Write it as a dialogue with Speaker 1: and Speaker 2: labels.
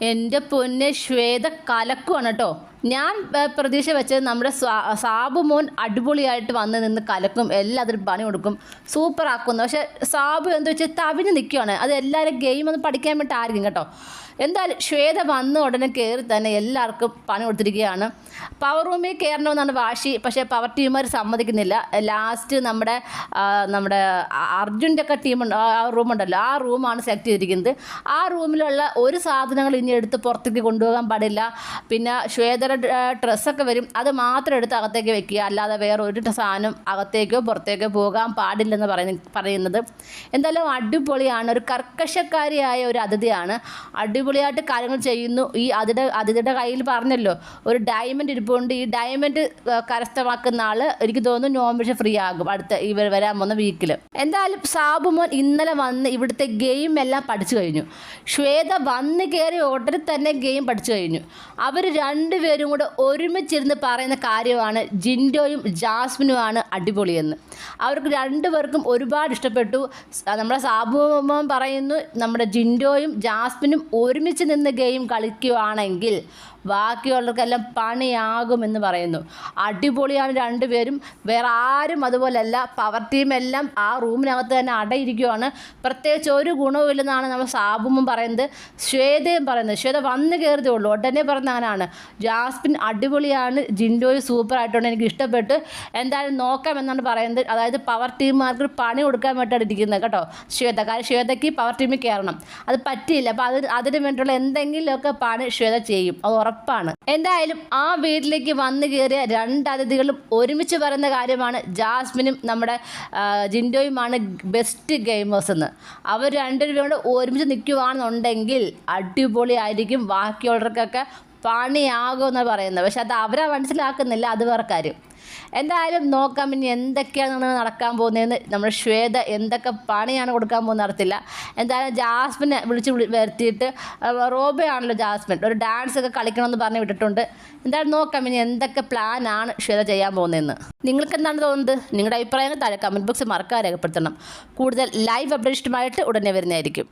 Speaker 1: എന്റെ പൊന്നെ ശ്വേത കലക്കുവാണ് കേട്ടോ. ഞാൻ പ്രതീക്ഷ വെച്ചത് നമ്മുടെ സാബു മോൻ അടിപൊളിയായിട്ട് വന്ന് നിന്ന് കലക്കും എല്ലാത്തിനും പണി കൊടുക്കും. സൂപ്പർ ആക്കുന്നു. പക്ഷേ സാബു എന്താ വെച്ചാൽ തവിഞ്ഞ് നിൽക്കുകയാണ് അത് എല്ലാവരും ഗെയിം ഒന്ന് പഠിക്കാൻ വേണ്ടി ആയിരിക്കും കേട്ടോ. എന്തായാലും ശ്വേത വന്ന ഉടനെ കയറി തന്നെ എല്ലാവർക്കും പണി കൊടുത്തിരിക്കുകയാണ്. പവർ റൂമിൽ കയറണമെന്നാണ് വാശി. പക്ഷേ പവർ ടീമുകാർ സമ്മതിക്കുന്നില്ല. ലാസ്റ്റ് നമ്മുടെ നമ്മുടെ അർജുന്റെ ഒക്കെ ടീമുണ്ട് ആ റൂമുണ്ടല്ലോ ആ റൂമാണ് സെലക്ട് ചെയ്തിരിക്കുന്നത്. ആ റൂമിലുള്ള ഒരു സാധനങ്ങൾ ഇനി എടുത്ത് പുറത്തേക്ക് കൊണ്ടുപോകാൻ പാടില്ല. പിന്നെ ശ്വേതയുടെ ഡ്രസ്സൊക്കെ വരും. അത് മാത്രം എടുത്ത് അകത്തേക്ക് വെക്കുക. അല്ലാതെ വേറെ ഒരു സാധനം അകത്തേക്കോ പുറത്തേക്കോ പോകാൻ പാടില്ലെന്ന് പറയുന്ന പറയുന്നത്. എന്തായാലും അടിപൊളിയാണ്. ഒരു കർക്കശക്കാരിയായ ഒരു അതിഥിയാണ്. അടിപൊളിയായിട്ട് കാര്യങ്ങൾ ചെയ്യുന്നു. ഈ അതിഥി അതിഥിയുടെ കയ്യിൽ പറഞ്ഞല്ലോ ഒരു ഡയമണ്ട് ഇരിപ്പുണ്ട്. ഈ ഡയമണ്ട് കരസ്ഥമാക്കുന്ന ആൾ എനിക്ക് തോന്നുന്നു നോൺ ഫ്രീ ആകും. അടുത്ത ഇവർ വരാൻ പോകുന്ന വീക്കിൽ എന്തായാലും സാബുമോൻ ഇന്നലെ വന്ന് ഇവിടുത്തെ ഗെയിം എല്ലാം പഠിച്ചു കഴിഞ്ഞു. ശ്വേത വന്ന് കയറി ഉടനെ തന്നെ ഗെയിം പഠിച്ചു കഴിഞ്ഞു. അവർ രണ്ടുപേരും കൂടെ ഒരുമിച്ചിരുന്ന് പറയുന്ന കാര്യമാണ് ജിൻഡോയും ജാസ്മിനുമാണ് അടിപൊളിയെന്ന്. അവർക്ക് രണ്ടുപേർക്കും ഒരുപാട് ഇഷ്ടപ്പെട്ടു. നമ്മുടെ സാബുമോൻ പറയുന്നു നമ്മുടെ ജിൻഡോയും ജാസ്മിനും ഒരുമിച്ച് നിന്ന് ഗെയിം കളിക്കുകയാണെങ്കിൽ ബാക്കിയുള്ളവർക്കെല്ലാം പണിയാകുമെന്ന് പറയുന്നു. അടിപൊളിയാണ് രണ്ടുപേരും. വേറെ ആരും അതുപോലെയല്ല പവർ ടീമെല്ലാം ആ റൂമിനകത്ത് തന്നെ അടയിരിക്കുവാണ്. പ്രത്യേകിച്ച് ഒരു ഗുണവുമില്ലെന്നാണ് നമ്മൾ സാബുമും പറയുന്നത്. ശ്വേതയും പറയുന്നത്. ശ്വേത വന്ന് കയറിയതേ ഉള്ളൂ. ഉടനെ പറഞ്ഞ ജാസ്മിൻ അടിപൊളിയാണ്. ജിൻഡോയും സൂപ്പർ ആയിട്ടുണ്ട്. എനിക്ക് ഇഷ്ടപ്പെട്ടു. എന്തായാലും നോക്കാം എന്നാണ് പറയുന്നത്. അതായത് പവർ ടീമുകാർക്ക് പണി കൊടുക്കാൻ വേണ്ടിയാണ് ഇരിക്കുന്നത് കേട്ടോ. ശ്വേത. കാരണം ശ്വേതയ്ക്ക് പവർ ടീമിൽ കയറണം. അത് പറ്റിയില്ല. അപ്പോൾ അത് അതിന് വേണ്ടിയുള്ള എന്തെങ്കിലുമൊക്കെ പണി ശ്വേത ചെയ്യും. അത് ഉറപ്പാണ്. എന്തായാലും ആ വീട്ടിലേക്ക് വന്നു കയറിയ രണ്ട് അതിഥികളും ഒരുമിച്ച് പറയുന്ന കാര്യമാണ് ജാസ്മിനും നമ്മുടെ ജിൻഡോയുമാണ് ബെസ്റ്റ് ഗെയിമേഴ്സ് എന്ന്. അവർ രണ്ടുപേരും കൂടെ ഒരുമിച്ച് നിൽക്കുവാണെന്നുണ്ടെങ്കിൽ അടിപൊളിയായിരിക്കും. ബാക്കിയുള്ളവർക്കൊക്കെ പണിയാകുമെന്നാണ് പറയുന്നത്. പക്ഷെ അത് അവരാ മനസ്സിലാക്കുന്നില്ല അത് വേറെ എന്തായാലും നോക്കാം ഇനി എന്തൊക്കെയാണ് നടക്കാൻ പോകുന്നതെന്ന്. നമ്മുടെ ശ്വേത എന്തൊക്കെ പണിയാണ് കൊടുക്കാൻ പോകുന്ന അറിയത്തില്ല. എന്തായാലും ജാസ്മിനെ വിളിച്ച് വിളി വരുത്തിയിട്ട് റോബയാണല്ലോ ജാസ്മിൻ. ഒരു ഡാൻസ് ഒക്കെ കളിക്കണമെന്ന് പറഞ്ഞ് വിട്ടിട്ടുണ്ട്. എന്തായാലും നോക്കാം ഇനി എന്തൊക്കെ പ്ലാനാണ് ശ്വേത ചെയ്യാൻ പോകുന്നതെന്ന്. നിങ്ങൾക്ക് എന്താണ് തോന്നുന്നത്? നിങ്ങളുടെ അഭിപ്രായങ്ങൾ താഴെ കമന്റ് ബോക്സിൽ മറക്കാൻ രേഖപ്പെടുത്തണം. കൂടുതൽ ലൈവ് അപ്ഡേഷനുമായിട്ട് ഉടനെ വരുന്നതായിരിക്കും.